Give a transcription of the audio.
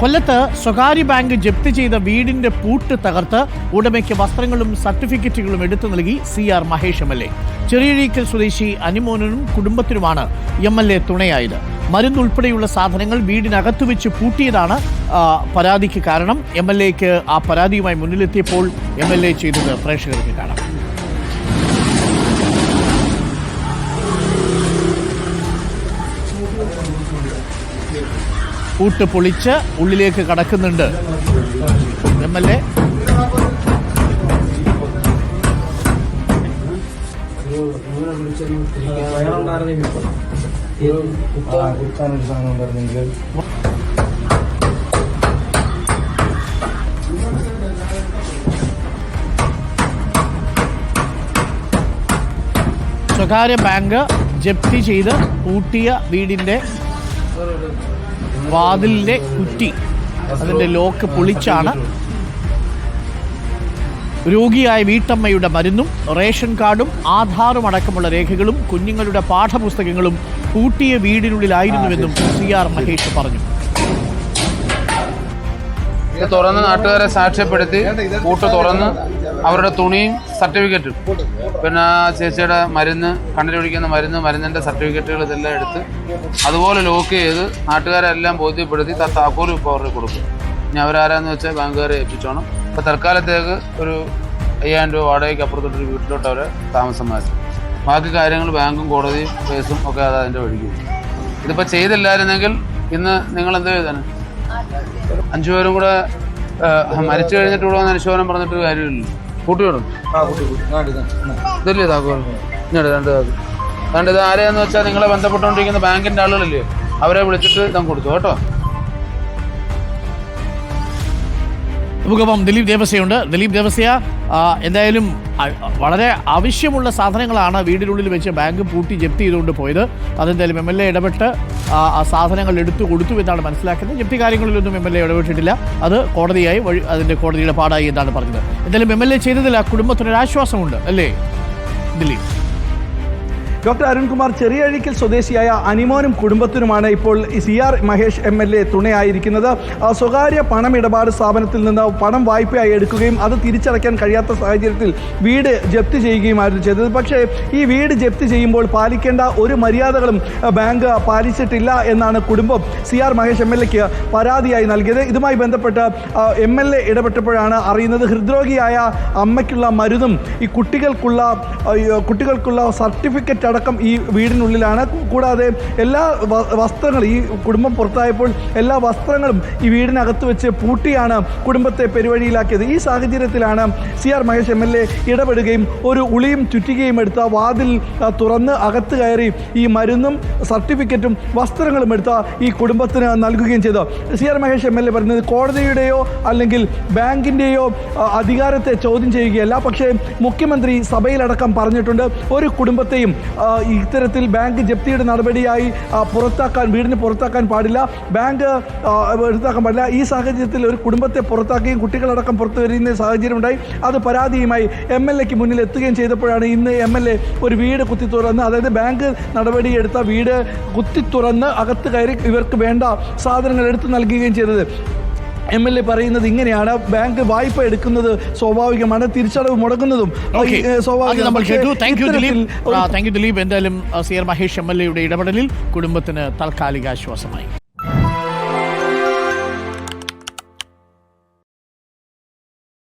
കൊല്ലത്ത് സ്വകാര്യ ബാങ്ക് ജപ്തി ചെയ്ത വീടിന്റെ പൂട്ട് തകർത്ത് ഉടമയ്ക്ക് വസ്ത്രങ്ങളും സർട്ടിഫിക്കറ്റുകളും എടുത്തു നൽകി C R Mahesh M L A. Cheriyazheekkal സ്വദേശി അനിമോനും കുടുംബത്തിനുമാണ് എം എൽ എ തുണയായത്. മരുന്നുൾപ്പെടെയുള്ള സാധനങ്ങൾ വീടിനകത്ത് വെച്ച് പൂട്ടിയതാണ് പരാതിക്ക് കാരണം. എം എൽ എക്ക് ആ പരാതിയുമായി മുന്നിലെത്തിയപ്പോൾ എം എൽ എ ചെയ്തത് പ്രേക്ഷകർക്ക് കാണാം. പൂട്ട് പൊളിച്ച് ഉള്ളിലേക്ക് കടക്കുന്നുണ്ട്. എം എൽ എ സ്വകാര്യ ബാങ്ക് ജപ്തി ചെയ്ത് പൂട്ടിയ വീടിന്റെ വാതിലിന്റെ കുറ്റി അതിന്റെ ലോക്ക് പൊളിച്ചാണ് രോഗിയായ വീട്ടമ്മയുടെ മരുന്നും റേഷൻ കാർഡും ആധാറും അടക്കമുള്ള രേഖകളും കുഞ്ഞുങ്ങളുടെ പാഠപുസ്തകങ്ങളും പൂട്ടിയ വീടിനുള്ളിലായിരുന്നുവെന്നും സി ആർ മഹേഷ് പറഞ്ഞു. തുറന്ന് നാട്ടുകാരെ സാക്ഷ്യപ്പെടുത്തി കൂട്ട് തുറന്ന് അവരുടെ തുണിയും സർട്ടിഫിക്കറ്റും. പിന്നെ ചേച്ചിയുടെ മരുന്ന് കണ്ണിലൊഴിക്കുന്ന മരുന്ന് മരുന്നിന്റെ സർട്ടിഫിക്കറ്റുകൾ ഇതെല്ലാം എടുത്ത് അതുപോലെ ലോക്ക് ചെയ്ത് നാട്ടുകാരെ എല്ലാം ബോധ്യപ്പെടുത്തി ത- താക്കോലും ഇപ്പോൾ അവർക്ക് കൊടുക്കും. ഇനി അവരാരാന്ന് വെച്ചാൽ ബാങ്കുകാരെ ഏൽപ്പിച്ചോണം. അപ്പോൾ തൽക്കാലത്തേക്ക് ഒരു അയ്യായിരം രൂപ വാടകയ്ക്ക് അപ്പുറത്തോട്ടൊരു വീട്ടിലോട്ട് അവരെ താമസം മാറ്റി. ബാക്കി കാര്യങ്ങൾ ബാങ്കും കോടതിയും കേസും ഒക്കെ അത് അതിന്റെ വഴിക്ക്. ഇതിപ്പോൾ ചെയ്തില്ലായിരുന്നെങ്കിൽ ഇന്ന് നിങ്ങൾ എന്ത് ചെയ്താണ് അഞ്ചുപേരും കൂടെ മരിച്ചു കഴിഞ്ഞിട്ട് ഇവിടെ വന്ന് അനുശോചനം പറഞ്ഞിട്ട് കാര്യമില്ല കൂട്ടിയോടും ഇതല്ലേ താക്കോൽ? ഇങ്ങോട്ട് രണ്ട് താക്കോൽ. അതുകൊണ്ട് ഇത് ആരെയെന്ന് വെച്ചാൽ നിങ്ങളെ ബന്ധപ്പെട്ടുകൊണ്ടിരിക്കുന്ന ബാങ്കിന്റെ ആളുകളില്ലേ? അവരെ വിളിച്ചിട്ട് ഇതം കൊടുത്തു കേട്ടോ? നമുക്കിപ്പം ദിലീപ് ദേവസ്യയുണ്ട്. ദിലീപ് ദേവസ്യ എന്തായാലും വളരെ ആവശ്യമുള്ള സാധനങ്ങളാണ് വീടിനുള്ളിൽ വെച്ച് ബാങ്ക് പൂട്ടി ജപ്തി ചെയ്തുകൊണ്ട് പോയത്. അതെന്തായാലും എം എൽ എ ഇടപെട്ട് ആ സാധനങ്ങൾ എടുത്തു കൊടുത്തു എന്നാണ് മനസ്സിലാക്കുന്നത്. ജപ്തി കാര്യങ്ങളിലൊന്നും എം എൽ എ ഇടപെട്ടിട്ടില്ല. അത് കോടതിയായി വഴി അതിന്റെ കോടതിയുടെ പാടായി എന്നാണ് പറഞ്ഞത്. എന്തായാലും എം എൽ എ ചെയ്തതിൽ ആ കുടുംബത്തിനൊരാശ്വാസമുണ്ട് അല്ലേ? ദിലീപ്. ഡോക്ടർ അരുൺകുമാർ ചെറിയഴിക്കൽ സ്വദേശിയായ അനിമോനും കുടുംബത്തിനുമാണ് ഇപ്പോൾ C R Mahesh M L A തുണയായിരിക്കുന്നത്. സ്വകാര്യ പണമിടപാട് സ്ഥാപനത്തിൽ നിന്ന് പണം വായ്പയായി എടുക്കുകയും അത് തിരിച്ചടയ്ക്കാൻ കഴിയാത്ത സാഹചര്യത്തിൽ വീട് ജപ്തി ചെയ്യുകയുമായിരുന്നു ചെയ്തത്. പക്ഷേ ഈ വീട് ജപ്തി ചെയ്യുമ്പോൾ പാലിക്കേണ്ട ഒരു മര്യാദകളും ബാങ്ക് പാലിച്ചിട്ടില്ല എന്നാണ് കുടുംബം C R Mahesh M L എക്ക് പരാതിയായി നൽകിയത്. ഇതുമായി ബന്ധപ്പെട്ട് എം എൽ എ ഇടപെട്ടപ്പോഴാണ് അറിയുന്നത് ഹൃദ്രോഗിയായ അമ്മയ്ക്കുള്ള മരുന്നും ഈ കുട്ടികൾക്കുള്ള കുട്ടികൾക്കുള്ള സർട്ടിഫിക്കറ്റ് അടക്കം ഈ വീടിനുള്ളിലാണ്. കൂടാതെ എല്ലാ വസ്ത്രങ്ങൾ ഈ കുടുംബം പുറത്തായപ്പോൾ എല്ലാ വസ്ത്രങ്ങളും ഈ വീടിനകത്ത് വെച്ച് പൂട്ടിയാണ് കുടുംബത്തെ പെരുവഴിയിലാക്കിയത്. ഈ സാഹചര്യത്തിലാണ് C R Mahesh M L A ഇടപെടുകയും ഒരു ഉളിയും ചുറ്റികയും എടുത്ത വാതിൽ തുറന്ന് അകത്ത് കയറി ഈ മരുന്നും സർട്ടിഫിക്കറ്റും വസ്ത്രങ്ങളും എടുത്ത ഈ കുടുംബത്തിന് നൽകുകയും ചെയ്തു. C R Mahesh M L A പറയുന്നത് കോടതിയുടെയോ അല്ലെങ്കിൽ ബാങ്കിന്റെയോ അധികാരത്തെ ചോദ്യം ചെയ്യുകയല്ല. പക്ഷേ മുഖ്യമന്ത്രി സഭയിലടക്കം പറഞ്ഞിട്ടുണ്ട് ഒരു കുടുംബത്തെയും ഇത്തരത്തിൽ ബാങ്ക് ജപ്തിയുടെ നടപടിയായി പുറത്താക്കാൻ വീടിന് പുറത്താക്കാൻ പാടില്ല. ബാങ്ക് എടുത്താക്കാൻ പാടില്ല. ഈ സാഹചര്യത്തിൽ ഒരു കുടുംബത്തെ പുറത്താക്കുകയും കുട്ടികളടക്കം പുറത്തു വരുന്ന സാഹചര്യം ഉണ്ടായി അത് പരാതിയുമായി എം എൽ എക്ക് മുന്നിൽ എത്തുകയും ചെയ്തപ്പോഴാണ് ഇന്ന് എം എൽ എ ഒരു വീട് കുത്തി തുറന്ന് അതായത് ബാങ്ക് നടപടിയെടുത്ത വീട് കുത്തി തുറന്ന് അകത്ത് കയറി ഇവർക്ക് വേണ്ട സാധനങ്ങൾ എടുത്തു നൽകുകയും ചെയ്തത്. എം എൽ എ പറയുന്നത് ഇങ്ങനെയാണ്. ബാങ്ക് വായ്പ എടുക്കുന്നത് സ്വാഭാവികമാണ്. തിരിച്ചടവ് മുടക്കുന്നതും സ്വാഭാവികം എന്തായാലും C R Mahesh M L എയുടെ ഇടപെടലിൽ കുടുംബത്തിന് താൽക്കാലിക ആശ്വാസമായി